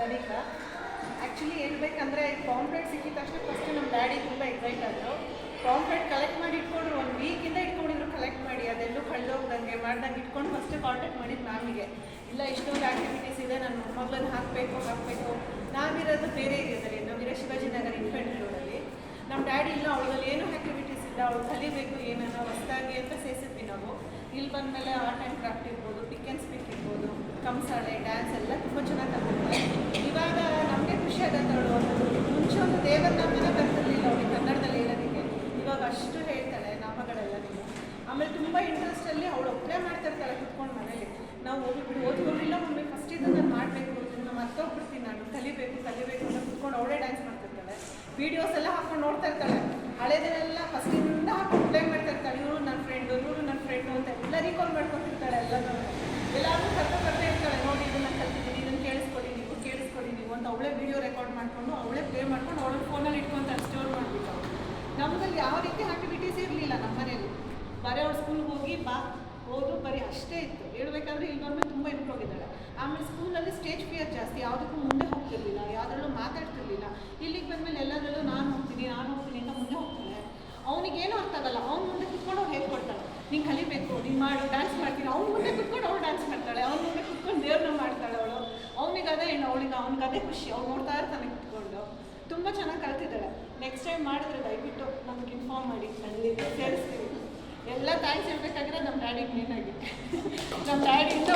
Dhanika actually ಹೇಳ್ಬೇಕಂದ್ರೆ pamphlet ಸಿಕ್ಕಿದ ತಕ್ಷಣ ಫಸ್ಟ್ ನಮ್ಮ ಡ್ಯಾಡಿ ತುಂಬ ಎಕ್ಸೈಟ್ ಆದರು. ಪಾಂಪ್ಲೆಟ್ ಕಲೆಕ್ಟ್ ಮಾಡಿ ಇಟ್ಕೊಂಡ್ರು, ಒಂದು ವೀಕಿಂದ ಇಟ್ಕೊಂಡಿದ್ರು ಕಲೆಕ್ಟ್ ಮಾಡಿ. ಅದೆಲ್ಲೂ ಕಳೆದೋಗ್ದಂಗೆ, ಮಾಡ್ದಂಗೆ ಇಟ್ಕೊಂಡು ಫಸ್ಟ್ ಕಾಂಟ್ಯಾಕ್ಟ್ ಮಾಡಿದ್ದು ಮ್ಯಾಮಿಗೆ ಇಲ್ಲ, ಇಷ್ಟೊಂದು ಆ್ಯಕ್ಟಿವಿಟೀಸ್ ಇದೆ, ನಾನು ಮೊಮ್ಮಗಳನ್ನ ಹಾಕಬೇಕು ಹಾಕಬೇಕು. ನಾವಿರೋದು ಬೇರೆ ಏರಿಯಾದಲ್ಲಿ ನಾವಿರೋ ಶಿವಾಜಿನಗರ ಇನ್ಫೆಂಟ್ ರೋಡಲ್ಲಿ ನಮ್ಮ ಡ್ಯಾಡಿ ಇಲ್ಲ ಅವಳಲ್ಲಿ ಏನೂ ಆ್ಯಕ್ಟಿವಿಟೀಸ್ ಇಲ್ಲ. ಅವಳು ಕಲಿಬೇಕು ಏನನ್ನ ಹೊಸದಾಗಿ ಅಂತ ಸೇರಿಸಿದ್ವಿ ನಾವು. ಇಲ್ಲಿ ಬಂದಮೇಲೆ ಆರ್ಟ್ ಆ್ಯಂಡ್ ಕ್ರಾಫ್ಟ್ ಇರ್ಬೋದು ಪಿಕ್ ಆ್ಯಂಡ್ ಸ್ಪಿಕ್ ಇರ್ಬೋದು ಕಂಸಾಳೆ ಡ್ಯಾನ್ಸ್ ಎಲ್ಲ ತುಂಬ ಚೆನ್ನಾಗಿ ಕಲಿತಿದ್ದಾಳೆ ಆಮೇಲೆ ತುಂಬ ಇಂಟ್ರೆಸ್ಟಲ್ಲಿ ಅವಳು ಒಬ್ಬರೇ ಮಾಡ್ತಾ ಇರ್ತಾಳೆ ಕುತ್ಕೊಂಡು ಮನೇಲಿ. ನಾವು ಬಿಡು ಓದ್ಕೊಂಡಿಲ್ಲ, ಮಮ್ಮಿ ಫಸ್ಟ್ ಇದನ್ನು ನಾನು ಮಾಡಬೇಕು ಇದನ್ನು ಮರ್ತೋಗ್ಬಿಡ್ತೀನಿ ನಾನು, ಕಲಿಬೇಕು ಕಲಿಬೇಕು ಅಂತ ಕುತ್ಕೊಂಡು ಅವಳೇ ಡ್ಯಾನ್ಸ್ ಮಾಡ್ತಿರ್ತಾಳೆ. ವೀಡಿಯೋಸ್ ಎಲ್ಲ ಹಾಕೊಂಡು ನೋಡ್ತಾ ಇರ್ತಾಳೆ. ಹಳೆದನ್ನೆಲ್ಲ ಫಸ್ಟಿಂದ ಹಾಕೊಂಡು ಪ್ಲೇ ಮಾಡ್ತಾ ಇರ್ತಾಳೆ. ಇವರು ನನ್ನ ಫ್ರೆಂಡ್ ಇವರು ನನ್ನ ಫ್ರೆಂಡು ಅಂತ ಎಲ್ಲ ರೀಕಾಲ್ ಮಾಡ್ಕೊತಿರ್ತಾಳೆ ಎಲ್ಲರೂ ಎಲ್ಲರೂ ಕರ್ಕೊಂಡು ಬರ್ತಾ ಇರ್ತಾಳೆ, ನೋಡಿ, ಇದನ್ನ ಕಲ್ತಿದ್ದೀನಿ, ಇದನ್ನು ಕೇಳಿಸ್ಕೊಡಿ ನೀವು ಕೇಳಿಸ್ಕೊಡಿ ನೀವು ಅಂತ ಅವಳೇ ವಿಡಿಯೋ ರೆಕಾರ್ಡ್ ಮಾಡ್ಕೊಂಡು ಅವಳೇ ಪ್ಲೇ ಮಾಡ್ಕೊಂಡು ಅವಳು ಫೋನಲ್ಲಿ ಇಟ್ಕೊಂತಾರೆ ಸ್ಟೋರ್ ಮಾಡಿಬಿಟ್ಟು. ನಮ್ಮಲ್ಲಿ ಯಾವ ರೀತಿ ಆಕ್ಟಿವಿಟೀಸ್ ಇರಲಿಲ್ಲ ನಮ್ಮ ಸ್ಕೂಲ್ಗೆ ಹೋಗಿ ಬಾ ಓದು ಬರೀ ಅಷ್ಟೇ ಇತ್ತು. ಹೇಳ್ಬೇಕಾದ್ರೆ ಇಲ್ಲಿ ಬಂದ್ಮೇಲೆ ತುಂಬ ಇಂಪ್ರೂವ್ ಆಗಿದ್ದಾಳೆ ಆಮೇಲೆ ಸ್ಕೂಲಲ್ಲಿ ಸ್ಟೇಜ್ ಫಿಯರ್ ಜಾಸ್ತಿ, ಯಾವುದಕ್ಕೂ ಮುಂದೆ ಹೋಗ್ತಿರ್ಲಿಲ್ಲ, ಯಾವುದ್ರಲ್ಲೂ ಮಾತಾಡ್ತಿರ್ಲಿಲ್ಲ. ಇಲ್ಲಿಗೆ ಬಂದಮೇಲೆ ಎಲ್ಲದರಲ್ಲೂ ನಾನು ಹೋಗ್ತೀನಿ ನಾನು ಹೋಗ್ತೀನಿ ಅಂತ ಮುಂದೆ ಹೋಗ್ತಾನೆ ಅವನಿಗೇನು ಅರ್ಥ ಆಗಲ್ಲ, ಅವ್ನು ಮುಂದೆ ಕುತ್ಕೊಂಡು ಅವ್ರು ಹೇಳ್ಕೊಡ್ತಾಳೆ ನೀನು ಕಲಿಬೇಕು, ನೀನು ಮಾಡು ಡ್ಯಾನ್ಸ್ ಮಾಡ್ತೀನಿ ಅವ್ನು ಮುಂದೆ ಕುತ್ಕೊಂಡು ಅವಳು ಡ್ಯಾನ್ಸ್ ಮಾಡ್ತಾಳೆ, ಅವ್ನು ಮುಂದೆ ಕುತ್ಕೊಂಡು ದೇವ್ರನ್ನ ಮಾಡ್ತಾಳೆ ಅವಳು. ಅವನಿಗೆ ಅದೇ ಏನು ಅವಳಿಗೆ ಅವ್ನಿಗೆ ಅದೇ ಖುಷಿ, ಅವ್ನು ನೋಡ್ತಾ ಇರ್ತಾನೆ ಕುತ್ಕೊಂಡು. ತುಂಬ ಚೆನ್ನಾಗಿ ಕಲ್ತಿದ್ದಾಳೆ. ನೆಕ್ಸ್ಟ್ ಟೈಮ್ ಮಾಡಿದ್ರೆ ದಯವಿಟ್ಟು ನಮ್ಗೆ ಇನ್ಫಾರ್ಮ್ ಮಾಡಿ ಅಲ್ಲಿ ಸೇರಿಸ್ತೀವಿ ಎಲ್ಲ ಥ್ಯಾಂಕ್ಸ್ ಹೇಳ್ಬೇಕಾದ್ರೆ ನಮ್ಮ ಡ್ಯಾಡಿಗೆ ಮೇನಾಗಿ ನಮ್ಮ ಡ್ಯಾಡಿಯಿಂದ.